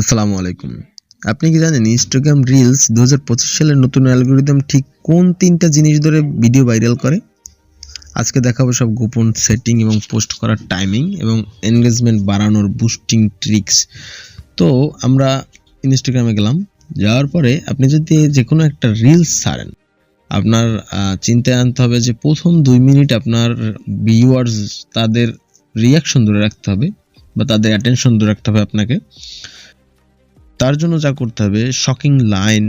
আসসালামু আলাইকুম। আপনি কি জানেন ইনস্টাগ্রাম রিলস দু হাজার পঁচিশ সালের নতুন অ্যালগোরিদম ঠিক কোন তিনটা জিনিস ধরে ভিডিও ভাইরাল করে? আজকে দেখাবো সব গোপন সেটিং এবং পোস্ট করার টাইমিং এবং এনগেজমেন্ট বাড়ানোর বুস্টিং ট্রিক্স তো আমরা ইনস্টাগ্রামে গেলাম, যাওয়ার পরে আপনি যদি যে কোনো একটা রিলস ছাড়েন, আপনার চিন্তায় আনতে হবে যে প্রথম দুই মিনিট আপনার ভিউয়ার্স তাদের রিয়াকশন ধরে রাখতে হবে বা তাদের অ্যাটেনশন ধরে রাখতে হবে আপনাকে। তার জন্য যা করতে হবে শকিং লাইন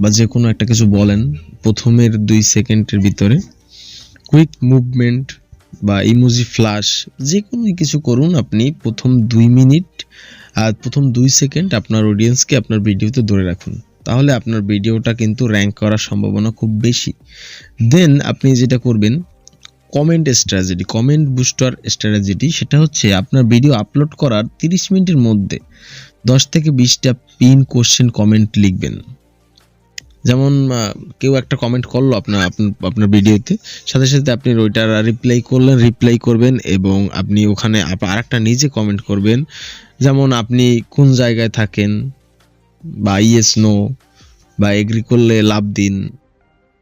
বা যে কোনো একটা কিছু বলেন, প্রথমের দুই সেকেন্ডের ভিতরে কুইক মুভমেন্ট বা ইমোজি ফ্ল্যাশ যে কোনো কিছু করুন আপনি প্রথম দুই মিনিট আর প্রথম দুই সেকেন্ড আপনার অডিয়েন্সকে আপনার ভিডিওতে ধরে রাখুন। তাহলে আপনার ভিডিওটা কিন্তু র্যাঙ্ক করার সম্ভাবনা খুব বেশি। দেন আপনি যেটা করবেন কমেন্ট স্ট্র্যাটেজি কমেন্ট বুস্টার স্ট্র্যাটেজিটি সেটা হচ্ছে আপনার ভিডিও আপলোড করার তিরিশ মিনিটের মধ্যে দশ থেকে বিশটা পিন কোশ্চেন কমেন্ট লিখবেন। যেমন কেউ একটা কমেন্ট করল আপনার আপন- আপনার ভিডিওতে সাথে সাথে আপনি ওইটার রিপ্লাই করলেন রিপ্লাই করবেন এবং আপনি ওখানে আর একটা নিজে কমেন্ট করবেন। যেমন, আপনি কোন জায়গায় থাকেন? বা ইয়েস, নো, বা এগ্রি করলে লাভ দিন।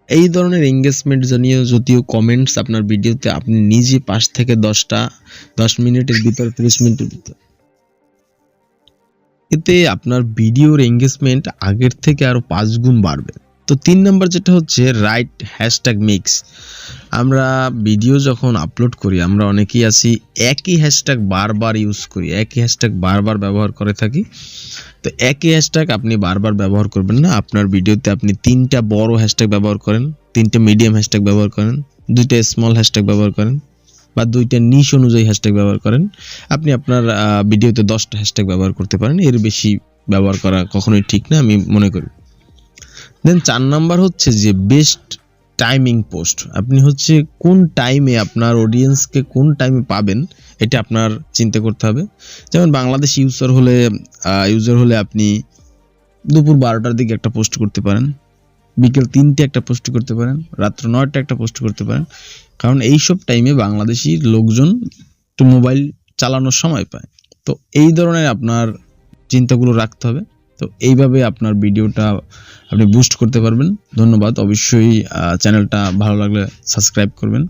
এই ধরনের এঙ্গেজমেন্ট জানিয়ে যদিও কমেন্টস আপনার ভিডিওতে আপনি নিজে পাঁচ থেকে দশটা, দশ মিনিটের ভিতরে, তিরিশ মিনিটের ভিতর। এতে আপনার ভিডিওর এঙ্গেজমেন্ট আগের থেকে আরও পাঁচ গুণ বাড়বে। তো তিন নম্বর যেটা হচ্ছে রাইট হ্যাশট্যাগ মিক্স আমরা ভিডিও যখন আপলোড করি, আমরা অনেকেই আছি একই হ্যাশট্যাগ বারবার ইউজ করি, একই হ্যাশট্যাগ বারবার ব্যবহার করে থাকি। তো একই হ্যাশট্যাগ আপনি বারবার ব্যবহার করবেন না, আপনার ভিডিওতে আপনি তিনটা বড় হ্যাশট্যাগ ব্যবহার করেন, তিনটা মিডিয়াম হ্যাশট্যাগ ব্যবহার করেন, দুইটা স্মল হ্যাশট্যাগ ব্যবহার করেন। বা দুইটা নিশ অনুযায়ী হ্যাশট্যাগ ব্যবহার করেন। আপনি আপনার ভিডিওতে দশটা হ্যাশট্যাগ ব্যবহার করতে পারেন। এর বেশি ব্যবহার করা কখনোই ঠিক না, আমি মনে করি। দেন চার নাম্বার হচ্ছে যে বেস্ট টাইমিং পোস্ট আপনি হচ্ছে কোন টাইমে আপনার অডিয়েন্সকে কোন টাইমে পাবেন, এটা আপনার চিন্তা করতে হবে। যেমন বাংলাদেশ ইউজার হলে ইউজার হলে আপনি দুপুর বারোটার দিকে একটা পোস্ট করতে পারেন। বিকেল তিনটে একটা পোস্ট করতে পারেন, রাত্র নয়টা একটা পোস্ট করতে পারেন। কারণ এই সব টাইমে বাংলাদেশি লোকজন একটু মোবাইল চালানোর সময় পায়। তো এই ধরনের আপনার চিন্তাগুলো রাখতে হবে। তো এইভাবে আপনার ভিডিওটা আপনি বুস্ট করতে পারবেন। ধন্যবাদ। অবশ্যই চ্যানেলটা ভালো লাগলে সাবস্ক্রাইব করবেন।